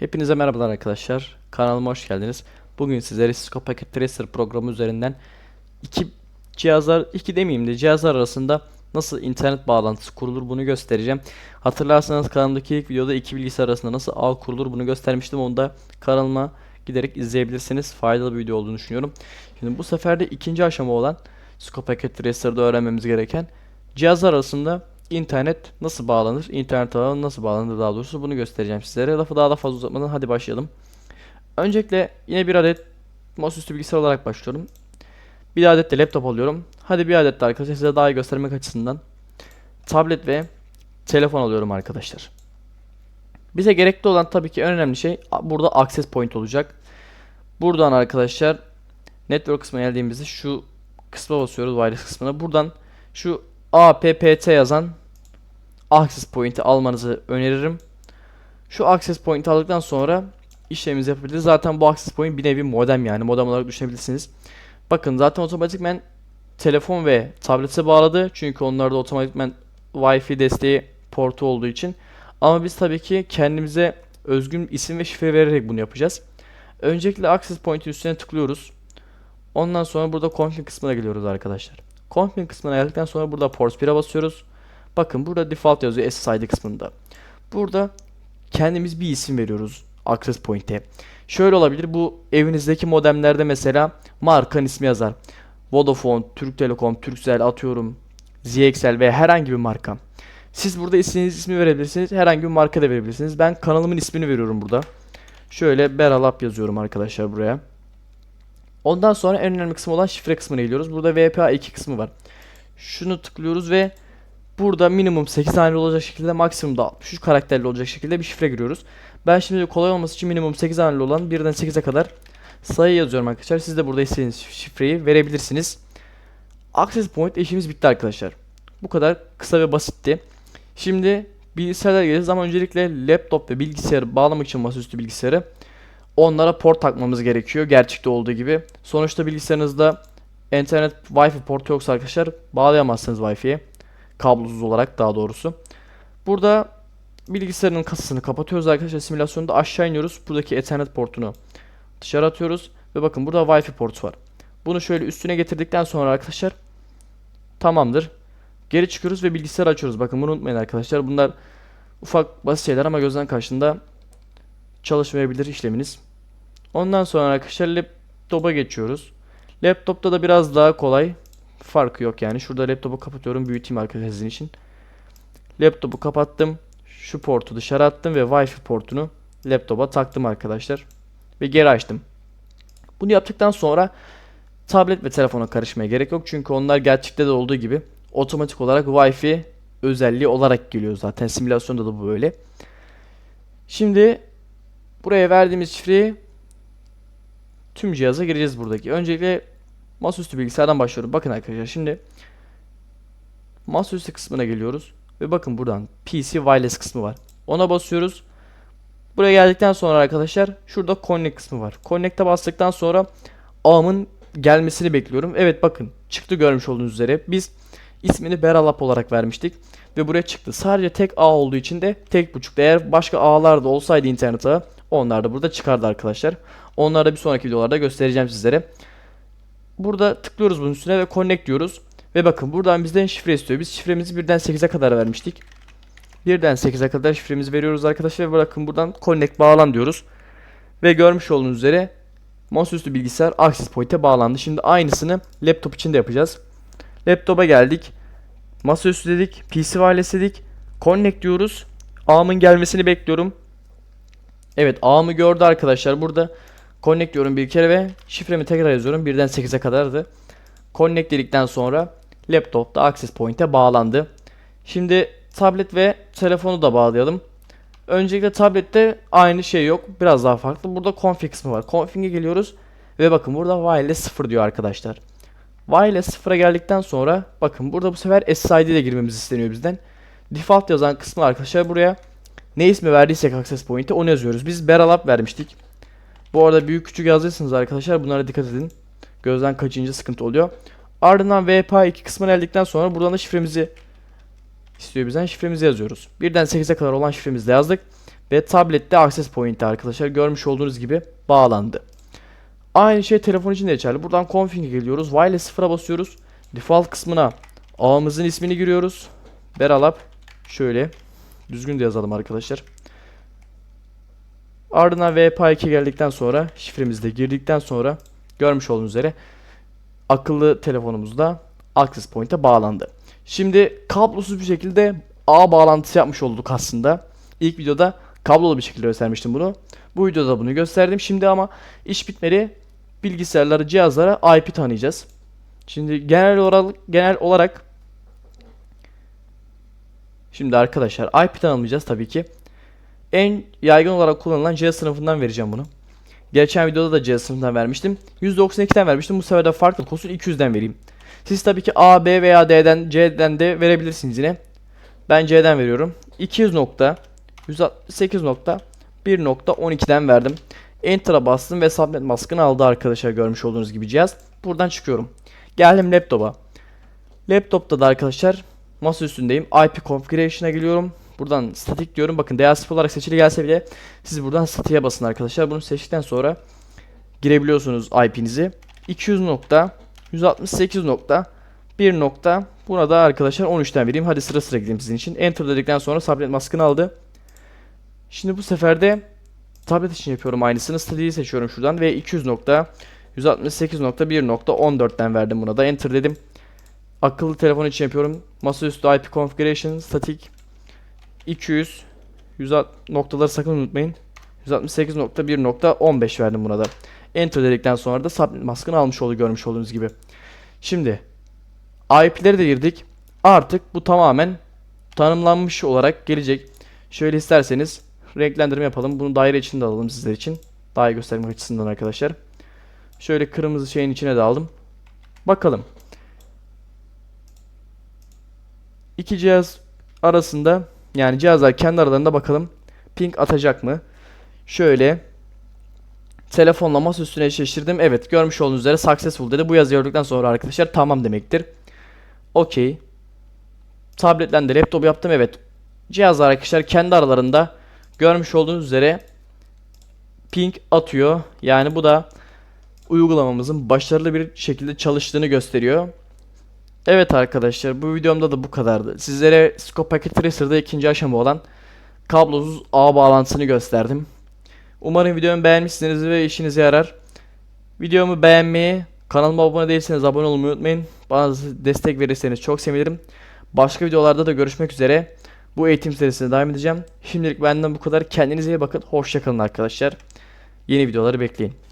Hepinize merhabalar arkadaşlar. Kanalıma hoş geldiniz. Bugün sizlere Cisco Packet Tracer programı üzerinden iki cihazlar, iki demeyeyim de cihazlar arasında nasıl internet bağlantısı kurulur bunu göstereceğim. Hatırlarsanız kanalımdaki ilk videoda iki bilgisayar arasında nasıl ağ kurulur bunu göstermiştim. Onu da kanalıma giderek izleyebilirsiniz. Faydalı bir video olduğunu düşünüyorum. Şimdi bu sefer de ikinci aşama olan Cisco Packet Tracer'da öğrenmemiz gereken cihazlar arasında internet nasıl bağlanır? İnternet ağı nasıl bağlanır daha doğrusu bunu göstereceğim sizlere. Lafı daha da fazla uzatmadan hadi başlayalım. Öncelikle yine bir adet masaüstü bilgisayar olarak başlıyorum. Bir adet de laptop alıyorum. Hadi bir adet de arkadaşlar size daha iyi göstermek açısından tablet ve telefon alıyorum arkadaşlar. Bize gerekli olan tabii ki en önemli şey burada access point olacak. Buradan arkadaşlar network kısmına geldiğimizde şu kısma basıyoruz wireless kısmına. Buradan şu APPT yazan access point'i almanızı öneririm. Şu access point'i aldıktan sonra işlemimizi yapabiliriz. Zaten bu access point bir nevi modem yani modem olarak düşünebilirsiniz. Bakın zaten otomatikmen telefon ve tablete bağladı. Çünkü onlarda otomatikmen Wi-Fi desteği portu olduğu için. Ama biz tabii ki kendimize özgün isim ve şifre vererek bunu yapacağız. Öncelikle access point'in üstüne tıklıyoruz. Ondan sonra burada config kısmına geliyoruz arkadaşlar. Config kısmına geldikten sonra burada port 1'e basıyoruz. Bakın burada default yazıyor SSID kısmında. Burada kendimiz bir isim veriyoruz access point'e. Şöyle olabilir bu evinizdeki modemlerde mesela markanın ismi yazar. Vodafone, Türk Telekom, Turkcell atıyorum. ZXL veya herhangi bir marka. Siz burada istediğiniz ismi verebilirsiniz. Herhangi bir marka da verebilirsiniz. Ben kanalımın ismini veriyorum burada. Şöyle Beralap yazıyorum arkadaşlar buraya. Ondan sonra en önemli kısım olan şifre kısmına geliyoruz. Burada VPA2 kısmı var. Şunu tıklıyoruz ve burada minimum 8 haneli olacak şekilde maksimum da 63 karakterli olacak şekilde bir şifre giriyoruz. Ben şimdi kolay olması için minimum 8 haneli olan 1'den 8'e kadar sayı yazıyorum arkadaşlar. Siz de burada istediğiniz şifreyi verebilirsiniz. Access point işimiz bitti arkadaşlar. Bu kadar kısa ve basitti. Şimdi bilgisayarlara geleceğiz ama öncelikle laptop ve bilgisayarı bağlamak için masaüstü bilgisayarı onlara port takmamız gerekiyor gerçekte olduğu gibi. Sonuçta bilgisayarınızda internet Wi-Fi portu yoksa arkadaşlar bağlayamazsınız Wi-Fi'ye. Kablosuz olarak daha doğrusu. Burada bilgisayarın kasasını kapatıyoruz arkadaşlar. Simülasyonda aşağı iniyoruz. Buradaki Ethernet portunu dışarı atıyoruz. Ve bakın burada Wi-Fi portu var. Bunu şöyle üstüne getirdikten sonra arkadaşlar tamamdır. Geri çıkıyoruz ve bilgisayarı açıyoruz. Bakın bunu unutmayın arkadaşlar. Bunlar ufak basit şeyler ama gözden karşında çalışmayabilir işleminiz. Ondan sonra arkadaşlar laptopa geçiyoruz. Laptopta da biraz daha kolay. Farkı yok yani. Şurada laptopu kapatıyorum. Büyüteyim arkadaşlar sizin için. Laptopu kapattım. Şu portu dışarı attım ve Wi-Fi portunu laptopa taktım arkadaşlar. Ve geri açtım. Bunu yaptıktan sonra tablet ve telefona karışmaya gerek yok. Çünkü onlar gerçekte de olduğu gibi otomatik olarak Wi-Fi özelliği olarak geliyor zaten. Simülasyonda da bu böyle. Şimdi buraya verdiğimiz şifreyi tüm cihaza gireceğiz buradaki. Öncelikle masaüstü bilgisayardan başlıyorum. Bakın arkadaşlar şimdi masaüstü kısmına geliyoruz. Ve bakın buradan PC Wireless kısmı var. Ona basıyoruz. Buraya geldikten sonra arkadaşlar şurada Connect kısmı var. Connect'e bastıktan sonra ağımın gelmesini bekliyorum. Evet bakın çıktı görmüş olduğunuz üzere. Biz ismini Beralap olarak vermiştik. Ve buraya çıktı. Sadece tek ağ olduğu için de tek buçukta. Eğer başka ağlar da olsaydı internet ağı onlar da burada çıkardı arkadaşlar. Onları da bir sonraki videolarda göstereceğim sizlere. Burada tıklıyoruz bunun üstüne ve connect diyoruz. Ve bakın buradan bizden şifre istiyor. Biz şifremizi birden 8'e kadar vermiştik. Birden 8'e kadar şifremizi veriyoruz arkadaşlar ve bakın buradan connect bağlan diyoruz. Ve görmüş olduğunuz üzere masaüstü bilgisayar access point'e bağlandı. Şimdi aynısını laptop için de yapacağız. Laptopa geldik. Masaüstü dedik. PC wireless dedik. Connect diyoruz. Ağımın gelmesini bekliyorum. Evet ağımı gördü arkadaşlar. Burada connect diyorum bir kere ve şifremi tekrar yazıyorum. Birden 8'e kadardı. Connect dedikten sonra laptopta access point'e bağlandı. Şimdi tablet ve telefonu da bağlayalım. Öncelikle tablette aynı şey yok. Biraz daha farklı. Burada config kısmı var. Config'e geliyoruz. Ve bakın burada wireless 0 diyor arkadaşlar. Wireless 0'a geldikten sonra bakın burada bu sefer SSID de girmemiz isteniyor bizden. Default yazan kısmı arkadaşlar buraya ne ismi verdiysek access point'e onu yazıyoruz. Biz Beralap vermiştik. Bu arada büyük küçük yazdıysanız arkadaşlar bunlara dikkat edin. Gözden kaçınca sıkıntı oluyor. Ardından VPA2 kısmına geldikten sonra buradan da şifremizi istiyor bizden. Şifremizi yazıyoruz. Birden 8'e kadar olan şifremizi de yazdık. ve tablette access point'te arkadaşlar görmüş olduğunuz gibi bağlandı. Aynı şey telefon için de geçerli. Buradan config'e geliyoruz. Wireless sıfıra basıyoruz. Default kısmına ağımızın ismini giriyoruz. Beralap şöyle düzgün de yazalım arkadaşlar. Ardından VP2 geldikten sonra şifremizi de girdikten sonra görmüş olduğunuz üzere akıllı telefonumuzda access point'e bağlandı. Şimdi kablosuz bir şekilde ağ bağlantısı yapmış olduk aslında. İlk videoda kablolu bir şekilde göstermiştim bunu. Bu videoda bunu gösterdim. Şimdi ama iş bitmeli bilgisayarlara, cihazlara IP tanıyacağız. Şimdi genel olarak genel olarak Şimdi arkadaşlar IP tanımlayacağız tabii ki. En yaygın olarak kullanılan cihaz sınıfından vereceğim bunu. Geçen videoda da cihaz sınıfından vermiştim. 192'den vermiştim. Bu sefer de farklı olsun 200'den vereyim. Siz tabii ki A, B veya D'den, C'den de verebilirsiniz yine. Ben C'den veriyorum. 200 nokta 168.1.12'den verdim. Enter'a bastım ve subnet maskını aldı arkadaşlar görmüş olduğunuz gibi cihaz. Buradan çıkıyorum. Geldim laptopa. Laptopta da arkadaşlar masa üstündeyim. IP configuration'a geliyorum. Buradan statik diyorum. Bakın DHCP olarak seçili gelse bile siz buradan statik'e basın arkadaşlar. Bunu seçtikten sonra girebiliyorsunuz IP'nizi. 200 nokta 168 nokta 1 nokta buna da arkadaşlar 13'ten vereyim. Hadi sıra sıra gideyim sizin için. Enter dedikten sonra subnet maskını aldı. Şimdi bu sefer de tablet için yapıyorum aynısını. Static'i seçiyorum şuradan ve 200 nokta 168.1.14'ten verdim buna da. Enter dedim. Akıllı telefon için yapıyorum. Masaüstü IP configuration static 200 100 noktaları sakın unutmayın. 168.1.15 verdim buna da. Enter dedikten sonra da subnet maskını almış oldu görmüş olduğunuz gibi. Şimdi IP'leri de girdik. Artık bu tamamen tanımlanmış olarak gelecek. Şöyle isterseniz renklendirme yapalım. Bunu daire içinde alalım sizler için. Daha iyi göstermek açısından arkadaşlar. Şöyle kırmızı şeyin içine de aldım. Bakalım. İki cihaz arasında yani cihazlar kendi aralarında bakalım ping atacak mı? Şöyle telefonla masa üstüne eşleştirdim. Evet görmüş olduğunuz üzere successful dedi. Bu yazıyı gördükten sonra arkadaşlar tamam demektir. Okey. Tabletten de laptop yaptım. Evet. Cihazlar arkadaşlar kendi aralarında görmüş olduğunuz üzere ping atıyor. Yani bu da uygulamamızın başarılı bir şekilde çalıştığını gösteriyor. Evet arkadaşlar bu videomda da bu kadardı. Sizlere Scope Packet Tracer'da ikinci aşama olan kablosuz ağ bağlantısını gösterdim. Umarım videomu beğenmişsiniz ve işinize yarar. Videomu beğenmeyi, kanalıma abone değilseniz abone olmayı unutmayın. Bana destek verirseniz çok sevinirim. Başka videolarda da görüşmek üzere. Bu eğitim serisine devam edeceğim. Şimdilik benden bu kadar. Kendinize iyi bakın. Hoşçakalın arkadaşlar. Yeni videoları bekleyin.